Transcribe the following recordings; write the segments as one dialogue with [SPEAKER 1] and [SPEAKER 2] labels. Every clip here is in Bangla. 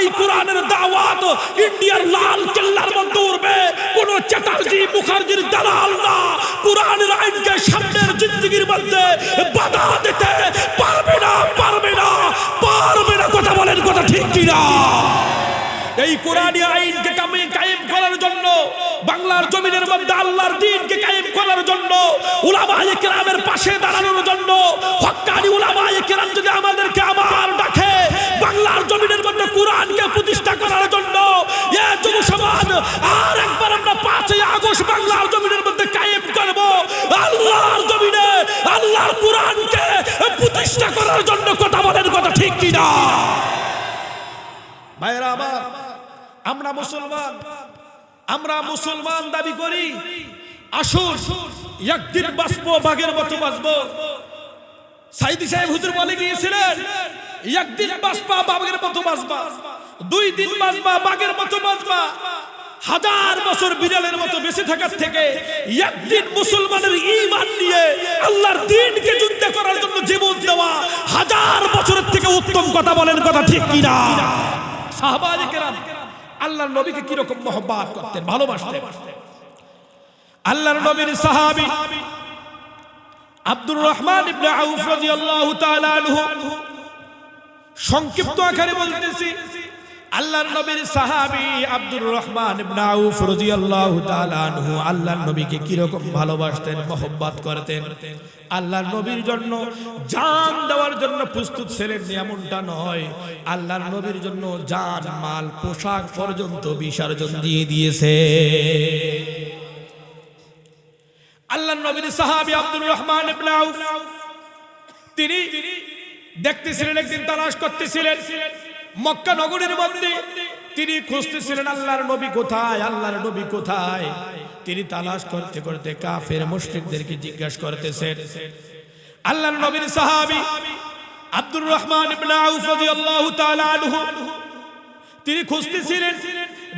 [SPEAKER 1] এই কোরআনের দাওয়াত ইন্ডিয়ার লাল কেল্লার মধ্যে উঠবে কোন চ্যাটার্জি মুখার্জির দালাল না। কোরআনের আইনকে সামনের জিন্দগির মধ্যে বাধা দিতে পারবে না পারবে না পারবে না। কথা বলেন, কথা ঠিক কিনা? এই কোরআনী আইনকে কামে কায়েম করার জন্য, বাংলার জমিনের মধ্যে আল্লাহর দিনকে কায়েম করার জন্য, উলামায়ে কেরামের পাশে দাঁড়ানোর জন্য আল্লাহর কোরআনকে প্রতিষ্ঠা করার জন্য কথা বলেন কথা ঠিক কিনা? ভাইরা আমার, আমরা মুসলমান আমরা মুসলমান দাবি করি, আসুন একদিন বাঁচবো, বাঘের মতো বাঁচবো। সাইদি সাহেব হুজুর বলে গিয়েছিলেন, একদিন বাঁচবা, বাঘের মতো বাঁচবা। দুই দিন বাঁচবা, বাঘের মতো বাঁচবা। হাজার বছর বিড়ালের মতো বেঁচে থাকার থেকে একদিন মুসলমানের ইমান নিয়ে আল্লাহর দিনকে যুদ্ধ করার জন্য জীবন দেওয়া হাজার বছরের থেকে উত্তম কথা বলেন কথা ঠিক কিনা? আল্লাহর নবীকে কি রকম মহব্বত করতেন, ভালোবাসতেন? আল্লাহর নবীর সাহাবী আব্দুর রহমান ইবনে আউফ রাদিয়াল্লাহু তাআলা আনহু সংক্ষিপ্ত আকারে বলতেছি আল্লাহর নবীর সাহাবি আব্দুর রহমান আউফ রাদিয়াল্লাহু তাআলা আনহু আল্লাহর নবীকে কি রকম ভালোবাসতেন, মহব্বত করতেন? আল্লাহর নবীর জন্য জান দেওয়ার জন্য প্রস্তুত ছিলেন এমনটা নয়। আল্লাহর নবীর জন্য জান, মাল, পোশাক পর্যন্ত বিসর্জন দিয়ে দিয়েছে। আল্লাহর নবীর সাহাবী আব্দুর রহমান ইবনে আউফ, তিনি দেখতেছিলেন, একদিন তালাশ করতেছিলেন। মক্কা নগরের মধ্যে। তিনি খুঁজতেছিলেন, আল্লাহর নবী কোথায়? আল্লাহর নবী কোথায়? তিনি তালাশ করতে করতে কাফের মুশরিকদেরকে জিজ্ঞাসা করতেছেন, আল্লাহর নবীর সাহাবী আব্দুর রহমান ইবনে আউফ রাদিয়াল্লাহু তাআলা আনহু। তিনি খুঁজতেছিলেন,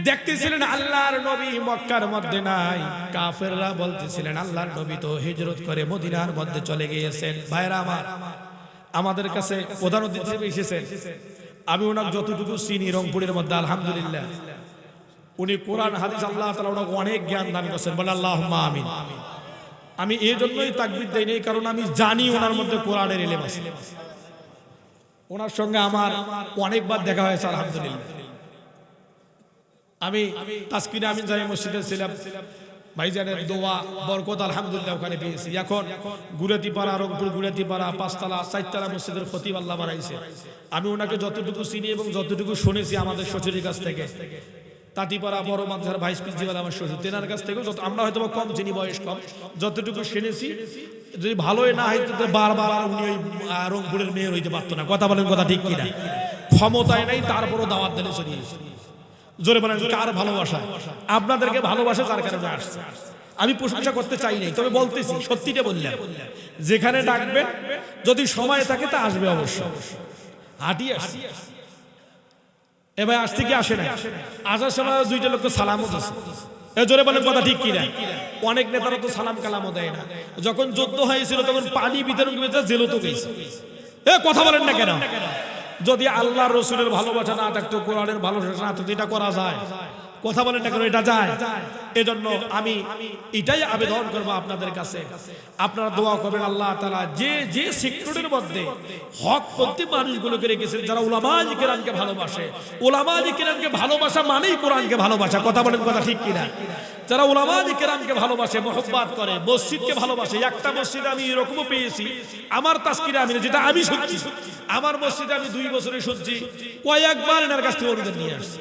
[SPEAKER 1] দেখতেছিলেন, আল্লাহর নবী মক্কার মধ্যে নাই। কাফেররা বলতেছিলেন, আল্লাহর নবী তো হিজরত করে মদিনার মধ্যে চলে গিয়েছেন। ভাইরা আমার, আমাদের কাছে প্রধান অতিথি এসেছেন। আমি ওনার যতটুকু চিনি রংপুরের মধ্যে, আলহামদুলিল্লাহ। উনি কোরআন, হাদিস, আল্লাহ তাআলা ওনাকে অনেক জ্ঞান দান করেছেন। বলে আল্লাহ আমিন। আমি এই জন্যই তাকবির দেই নেই, কারণ আমি জানি ওনার মধ্যে কোরআনের এলেম আছে। ওনার সঙ্গে আমার অনেকবার দেখা হয়েছে, আলহামদুলিল্লাহ। আমি তাসকিনে আমিন জামি মসজিদে ছিলাম। ভাইজানের দোয়া, বরকত আলহামদুলিল্লাহ ওখানে পেয়েছি। এখন গুড়াতি পাড়া রংপুর গুড়াতি পাড়া পাঁচতলা, চারতলা মসজিদের খতিব আল্লাহ বাড়াইছে আমি ওনাকে যতটুকু চিনি এবং যতটুকু শুনেছি আমাদের শ্বশুরের কাছ থেকে। তাঁতিপাড়া বড় মাঝার ভাইস প্রিন্সিপাল আমার শ্বশুর, তেনার কাছ থেকে যত আমরা হয়তো কম চিনি, বয়স কম, যতটুকু শুনেছি, যদি ভালোই না তো বারবার আর উনি ওই রংপুরের মেয়ের হইতে পারতো না। কথা বলেন কথা ঠিক কিনা? ক্ষমতায় নাই, তারপরও দাওয়াত দিলে চলিয়ে জোরে বলেন কার ভালোবাসা? আপনাদেরকে ভালোবাসা তার কারণে আসছে? আমি প্রশংসা করতে চাই নাই, তবে বলতেছি, সত্যিটা বললাম। যেখানে ডাকবেন, যদি সময় থাকে তা আসবে অবশ্য। হাঁটি আসছে। এবার আসতে কি আসে না আসার সময় দুইটা লোক সালামও এ জোরে বলেন কথা ঠিক কিনা? অনেক নেতারা তো সালাম কালামও দেয় না। যখন যুদ্ধ হয়েছিল, তখন পানি বিতরণ করেছে, জেলও তো গেছে। এ কথা বলেন না কেন? যদি আল্লাহ রসুলের ভালোবাসা না থাকতো কোরআনের ভালোবাসা না থাকতো এটা করা যায়। কথা বলেন না কেন, এটা যায়। এজন্য আমি এটাই আবেদন করব আপনাদের কাছে। আপনারা দোয়া করবেন আল্লাহ তাআলা, যে যে সেক্টরের মধ্যে হক পন্থী মানুষগুলোকে রেখেছেন, যারা উলামাজ কেরামকে ভালোবাসে। উলামাজ কেরামকে ভালোবাসা মানেই কোরআনকে ভালোবাসা, কথা বলেন কথা ঠিক কিনা? যারা উলামাজ কেরামকে ভালোবাসে, মোহব্বত করে, মসজিদকে ভালোবাসে, একটা মসজিদে আমি এরকমও পেয়েছি, আমার তাস্কিরে আমি যেটা আমি শুনছি, আমার মসজিদে আমি দুই বছরে শুনছি, কয়েকবার এনার কাছ থেকে অনুদান নিয়ে আসছি।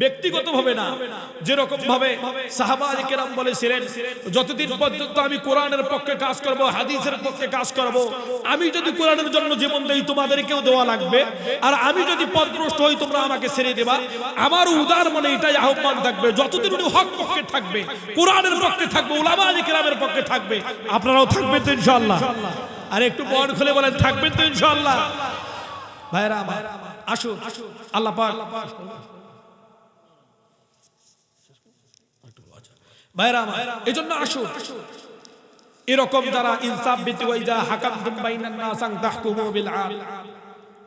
[SPEAKER 1] ব্যক্তিগতভাবে না যেরকম ভাবে সাহাবাজ কেরাম বলেছিলেন, যতদিন পর্যন্ত আমি কোরআনের পক্ষে কাজ করব, হাদিসের পক্ষে কাজ করব, আমি যদি কোরআনের জন্য জীবন দেই, তোমাদেরকেও দেওয়া লাগবে। আর আমি যদি পদভ্রষ্ট হই, তোমরা আমাকে ছেড়ে দেবা। আমার উদার মনে এটাই আহ্বান থাকবে, যতদিন উনি হক পক্ষে থাকবে, কোরআনের পক্ষে থাকবে উলামাজ কেরামের পক্ষে থাকবে, আপনারাও থাকবেন তো ইনশাআল্লাহ। আর একটু বড় খুলে বলেন, থাকবেন তো ইনশাআল্লাহ। ভাইরা আমার, আসুন, আল্লাহ পাক। ভাইরা এই জন্য আসুন। এরকম যারা ইনসাফ বিতি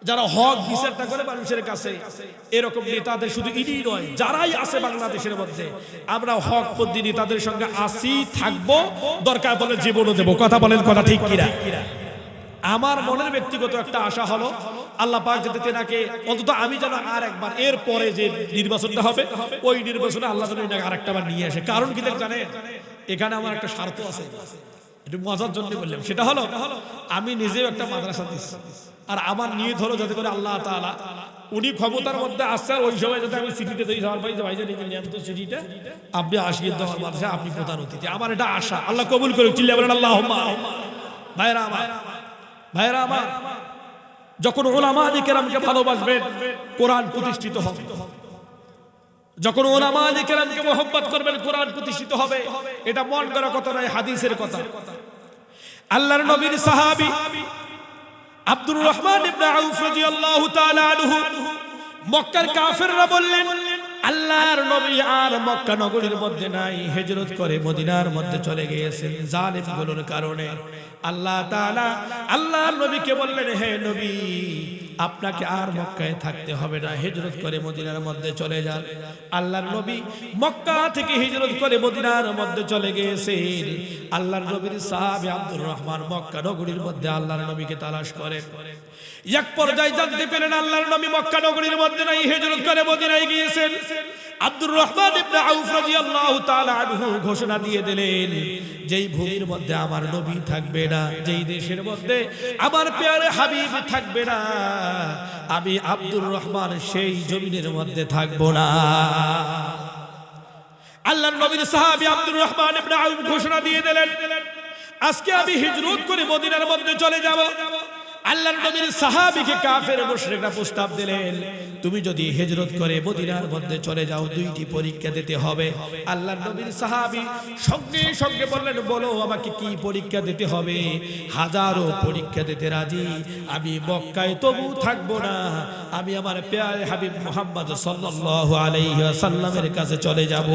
[SPEAKER 1] যারা হক বিচারটা করে মানুষের কাছে, এরকম নেতাদের শুধু ইনি নয়, যারাই আছে বাংলাদেশের মধ্যে, আমরা হক পদ্ধতি নেতাদের সঙ্গে আসি, থাকব, দরকার বলে জীবনও দেবো। কথা বলেন, কথা ঠিক কিনা? আমার মনের ব্যক্তিগত একটা আশা হলো, আল্লাহ পাক যাতে তেনাকে অন্তত আমি যেন আর একবার এর পরে যে নির্বাচনটা হবে, ওই নির্বাচনে আল্লাহ যেন এটাকে আর একটা নিয়ে আসে। কারণ কি জানেন, এখানে আমার একটা স্বার্থ আছে। একটু মজার জন্য বললাম। সেটা হলো, আমি নিজেও একটা মাদ্রাসা দিচ্ছি আর আমার নিয়ে ধরো যাতে করে আল্লাহ তাআলা উনি ক্ষমতার মধ্যে আসছে ওই সময় যাতে আমি সিটিতে তৈরি হওয়ার পাই ভাই জানি নেন তো আপনি আসিয়ে দেওয়ার মাদ্রাসা আপনি প্রধান অতিথি আমার এটা আশা। আল্লাহ কবুল করে চিল্লা বলেন আল্লাহ ভাইরা আমার ভাইরা আমার, যখন ওলামা কেরামকে ভালোবাসবেন, কোরআন প্রতিষ্ঠিত হবে। যখন ওলামা কেরামকে মোহব্বত করবেন, কোরআন প্রতিষ্ঠিত হবে। এটা মন করা কথা নয়, হাদিসের কথা। আল্লাহর নবীর সাহাবী আব্দুর রহমান ইবনে আউফ রাদিয়াল্লাহু তাআলা আনহু মক্কার কাফেররা বললেন আল্লাহর নবী আর মক্কা নগরীর মধ্যে নাই, হেজরত করে মদিনার মধ্যে চলে গিয়েছেন জালিমগুলোর কারণে। আল্লাহ তাআলা, আল্লাহর নবীকে বললেন, হে নবী আপনাকে আর মক্কায় থাকতে হবে না। হিজরত করে মদিনার মধ্যে চলে যান। আল্লাহর নবী মক্কা থেকে হিজরত করে মদিনার মধ্যে চলে গিয়েছেন। আল্লাহর নবীর সাহাবী আব্দুর রহমান মক্কা নগরীর মধ্যে আল্লাহর নবীকে তালাশ করেন। এক পর্যায়ে জানতে পেলেন আল্লাহর নবী মক্কা নগরীর মধ্যে নাই, হিজরত করে মদিনায় গিয়েছেন। আব্দুর রহমান ইবনে আউফ রাদিয়াল্লাহু তাআলা আনহু ঘোষণা দিয়ে দিলেন, যেই ভূমির মধ্যে আমার নবী থাকবে না, যেই দেশের মধ্যে আমার পেয়ারে হাবিব থাকবে না, আমি আব্দুর রহমান সেই জমিনের মধ্যে থাকব না। আল্লাহর নবীর সাহাবী আব্দুর রহমান ইবনে আউফ ঘোষণা দিয়ে দিলেন, আজকে আমি হিজরত করে মদিনার মধ্যে চলে যাব। আল্লাহর নবীর সাহাবীকে কাফের মুশরিকরা প্রস্তাব দিলেন, তুমি যদি হিজরত করে মদিনার মধ্যে চলে যাও, দুইটি পরীক্ষা দিতে হবে। আল্লাহর নবীর সাহাবী সঙ্গে সঙ্গে বললেন, বলো আমাকে কি পরীক্ষা দিতে হবে? হাজারো পরীক্ষা দিতে রাজি। আমি মক্কায় তবু থাকব না। আমি আমার পেয়ারে হাবিব মোহাম্মদ সাল্লাল্লাহু আলাইহি ওয়াসাল্লামের কাছে চলে যাব।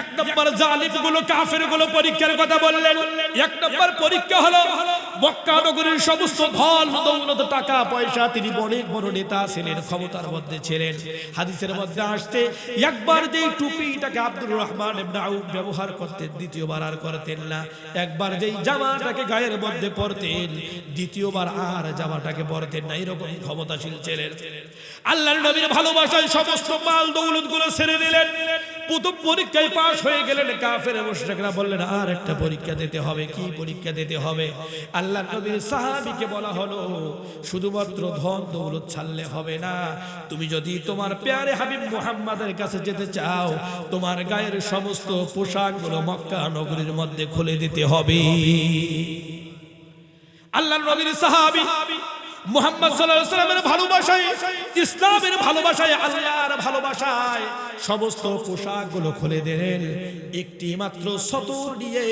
[SPEAKER 1] এক নম্বর জালিমগুলো কাফেরগুলো পরীক্ষার কথা বললেন। এক নম্বর পরীক্ষা হলো মক্কা নগরীর সমস্ত ধন, দৌলত, টাকা, পয়সা তিনি অনেক বড় নেতা ছিলেন, ক্ষমতার মধ্যে ছিলেন। হাদিসের মধ্যে আসতে একবার যে টুপিটাকে আব্দুর রহমান ব্যবহার করতেন, দ্বিতীয়বার আর করতেন না। একবার যেই জামাটাকে গায়ের মধ্যে পরতেন, দ্বিতীয়বার আর জামাটাকে পরতেন না। এরকম ক্ষমতাশীল ছিলেন। আল্লাহর নবীর ভালোবাসায় সমস্ত মাল দৌলতগুলো ছেড়ে দিলেন। প্রথম পরীক্ষায় পাশ হয়ে গেলেন কাফের মুশরিকরা বললেন, আর একটা পরীক্ষা দিতে হবে। কি পরীক্ষা দিতে হবে? আল্লাহ নবীর সাহাবীকে বলা হলো, শুধুমাত্র ধন দৌলত ছাড়লে হবে না। তুমি যদি তোমার পেয়ারে হাবিব মুহাম্মাদের কাছে যেতে চাও, তোমার গায়ের সমস্ত পোশাকগুলো মক্কা নগরীর মধ্যে খুলে দিতে হবে। আল্লাহ নবীর সাহাবী মুহাম্মদ সাল্লামের ভালোবাসায়, ইসলামের ভালোবাসায়, আল্লাহর ভালোবাসায় সমস্ত পোশাকগুলো খুলে দিলেন একটি মাত্র সতর নিয়ে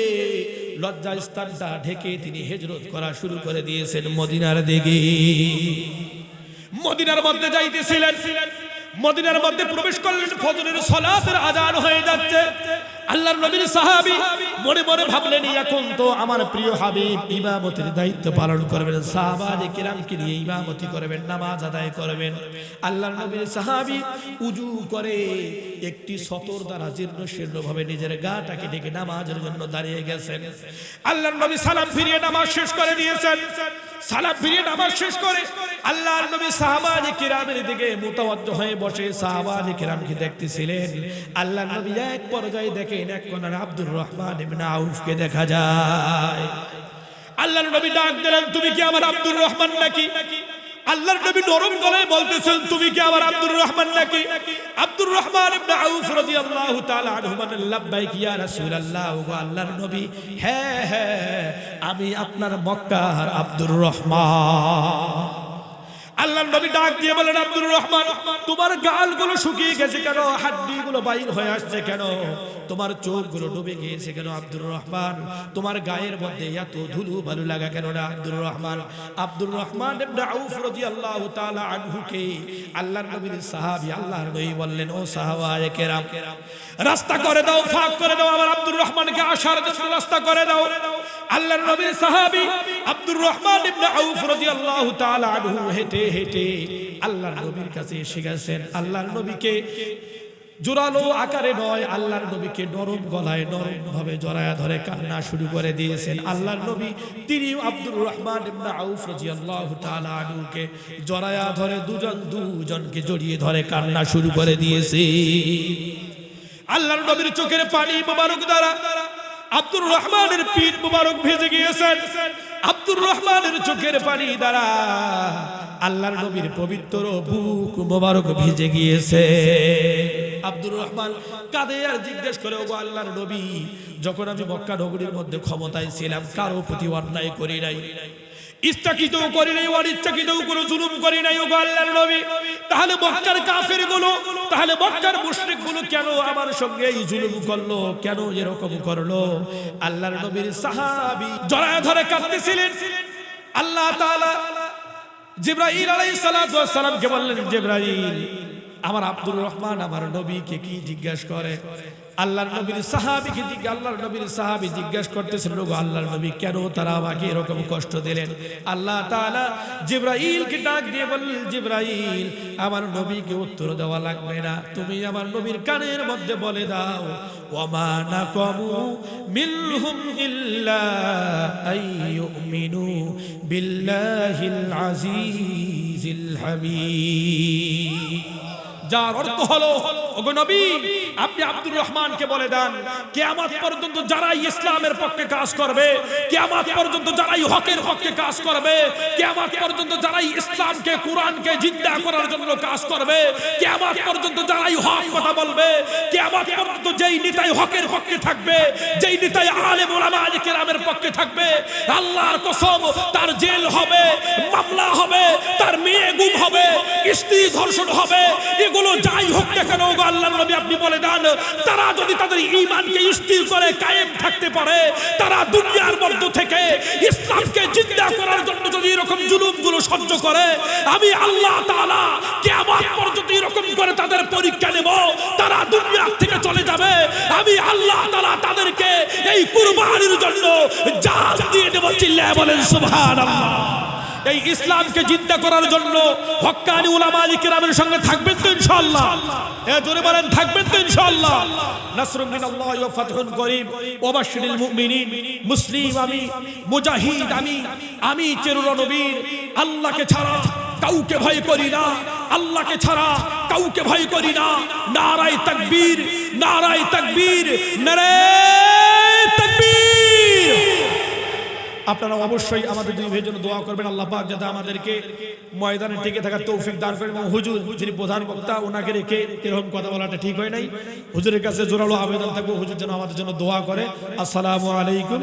[SPEAKER 1] লজ্জা স্থানটা ঢেকে তিনি হিজরত করা শুরু করে দিয়েছেন মদিনার দিকে। মদিনার মধ্যে যাইতেছিলেন। মদিনার মধ্যে প্রবেশ করলেন, ফজরের সালাতের আজান হয়ে যাচ্ছে। আল্লাহর নবীর সাহাবী মনে মনে ভাবলেন, এখন তো আমার প্রিয় হাবিব ইমামতির দায়িত্ব পালন করবেন, সাহাবায়ে কিরামকে নিয়ে ইমামতি করবেন, নামাজ আদায় করবেন। আল্লাহর নবীর সাহাবী উজু করে একটি সতর দ্বারা জীর্ণ শীর্ণ ভাবে নিজের গাটাকে ডেকে নামাজের জন্য দাঁড়িয়ে গেছেন। আল্লাহর নবী সালাম ফিরিয়ে নামাজ শেষ করে দিয়েছেন। সালাম ফিরিয়ে নামাজ শেষ করে আল্লাহর নবী সাহাবায়ে কিরামের দিকে মুতাওয়াজ্জ হয়ে বসে সাহাবায়ে কিরামকে দেখতেছিলেন। আল্লাহর নবী এক পর্যায়ে দেখেন এক কোনার আব্দুর রহমান ইবনে আউফকে দেখা যায়। আল্লাহর নবী ডাক দিলেন, তুমি কি আমার আব্দুর রহমান নাকি? আল্লাহর নবী নরম গলায় বলতেছেন, তুমি কি আমার আব্দুর রহমান নাকি? আব্দুর রহমান ইবনে আউফ রাদিয়াল্লাহু তাআলা আনহু মানে লাব্বাইক, ইয়া রাসূলুল্লাহ, ও আল্লাহর নবী হ্যাঁ হ্যাঁ আমি আপনার মক্কার আব্দুর রহমান। আল্লাহ নবী ডাক দিয়ে বলেন, আব্দুর রহমান, তোমার গালগুলো শুকিয়ে গেছে কেন? হাড্ডি গুলো বাইর হয়ে আসছে কেন? তোমার চোখগুলো ডুবে গিয়েছে কেন, আব্দুর রহমান? তোমার গায়ের মধ্যে এত ধুলু ভালো লাগা কেন না, আব্দুর রহমান? আব্দুর রহমান আউফ রাদিয়াল্লাহু আনহুকে আল্লাহর নবীর সাহাবী আল্লাহর নবী বললেন, ও সাহাবায়ে কেরাম, রাস্তা করে দাও, ফাঁক করে দাও, আমার আব্দুর রহমানকে আসার জন্য রাস্তা করে দাও। আল্লাহর নবীর সাহাবী আব্দুর রহমান ইবনে আউফ রাদিয়াল্লাহু তাআলা আনহু হেঁটে হেঁটে আল্লাহর নবীর কাছে এসে গেছেন। আল্লাহর নবীকে জোরালো আকারে নয়, আল্লাহর নবীকে নরম গলায় নরম ভাবে জড়ায়া ধরে কান্না শুরু করে দিয়েছেন। আল্লাহর নবী তিনি আব্দুর রহমান ইবনে আউফ রাদিয়াল্লাহু তাআলা আনহুকে জড়ায়া ধরে দুজন, দুজনকে জড়িয়ে ধরে কান্না শুরু করে দিয়েছে। আল্লাহর নবীর চোখের পানি মোবারক দ্বারা আব্দুর রহমানের পীর মুবারক ভেজে গিয়েছেন। আব্দুর রহমানের চোখের পানি দ্বারা আল্লাহর নবীর পবিত্র বুক মোবারক ভেজে গিয়েছে। আব্দুর রহমান কাঁদে আর জিজ্ঞেস করে, ওগো আল্লাহর নবী, যখন আমি মক্কা নগরীর মধ্যে ক্ষমতায় ছিলাম, কারও প্রতি অন্যায় করি নাই? ইচ্ছাকৃত করি নাই, অনিচ্ছাকৃত কোনো জুলুম করি নাই ওগো আল্লাহর নবী। তাহলে মক্কার কাফেরগুলো তাহলে মক্কার মুশরিকগুলো কেন আমার সঙ্গে এই জুলুম করল, কেন এরকম করল? আল্লাহর নবীর সাহাবী জড়ায় ধরে কাঁদতেছিলেন। আল্লাহ তাআলা জিবরাইল আলাইহিস সালাতু ওয়াস সালামকে বললেন, জিব্রাইল আমার আব্দুর রহমান আমার নবীকে কি জিজ্ঞেস করে? আল্লাহর নবীর সাহাবীকে জিজ্ঞাসা আল্লাহর নবীর সাহাবী জিজ্ঞেস করতেছেন লোক আল্লাহর নবী কেন তারা আমাকে এরকম কষ্ট দিলেন? আল্লাহ তাআলা জিব্রাইলকে ডাক দিয়ে বললেন, জিব্রাইল, আমার নবীকে উত্তর দেওয়া লাগবে না। তুমি আমার নবীর কানের মধ্যে বলে দাও ওমা নাকামু মিনহুম ইল্লা আইয়ুমিনু বিল্লাহিল আজিজিল হামিদ। যার অর্থ হলো, ওগো নবী, আপনি আব্দুর রহমানকে বলে দেন, কিয়ামত পর্যন্ত যারাই ইসলামের পক্ষে কাজ করবে, কিয়ামত পর্যন্ত যারাই হকের পক্ষে কাজ করবে, কিয়ামত পর্যন্ত যারাই ইসলামকে, কোরআনকে জিন্দা করার জন্য কাজ করবে, কিয়ামত পর্যন্ত যারাই হক কথা বলবে, কিয়ামত পর্যন্ত যেই নেতাই হকের পক্ষে থাকবে, যেই নেতাই আলেম ওলামা আলী কেরামের পক্ষে থাকবে, আল্লাহর কসম তার জেল হবে, মামলা হবে গুম হবে, স্ত্রী ধর্ষণ হবে, এগুলো যাই হোক না কেন গো আল্লাহর নবী আপনি বলে দেন, তারা যদি তাদের ঈমানকে স্থির করে, কায়েম থাকতে পারে, তারা দুনিয়ার মধ্য থেকে ইসলামকে জিন্দা করার জন্য যদি এরকম জুলুমগুলো সহ্য করে, আমি আল্লাহ তাআলা কিয়ামত পর্যন্ত এরকম করে তাদের পরীক্ষা নেব, তারা দুনিয়ার থেকে চলে যাবে, আমি আল্লাহ তাআলা তাদেরকে এই কুরবানির জন্য জান দিয়ে দেব, চিল্লায় বলেন, সুবহানাল্লাহ। এই ইসলামকে জিন্দা করার জন্য হক্কানি উলামা আলী কেরামের সঙ্গে থাকবেন তো ইনশাআল্লাহ। এ জোরে বলেন, থাকবেন তো ইনশাআল্লাহ। নাসরুম মিনাল্লাহ ওয়া ফাতহুন করিম। ওয়া বাশশিরিল মুমিনিন, মুসলিম আমি, মুজাহিদ আমি আমি চেরুর নবীর। আল্লাহকে ছাড়া কাউকে ভয় করি না। আল্লাহকে ছাড়া কাউকে ভয় করি না। নারায় তাকবীর নারায় তাকবীর, নারায় আপনারা অবশ্যই আমাদের দুই ভাইয়ের জন্য দোয়া করবেন, আল্লাহ পাক যাতে আমাদেরকে ময়দানে টিকে থাকার তৌফিক দান করেন এবং হুজুর যিনি প্রধান বক্তা, ওনাকে রেখে এরকম কথা বলাটা ঠিক হয় নাই। হুজুরের কাছে জোরালো আবেদন থাকব, হুজুর যেন আমাদের জন্য দোয়া করে। আসসালামু আলাইকুম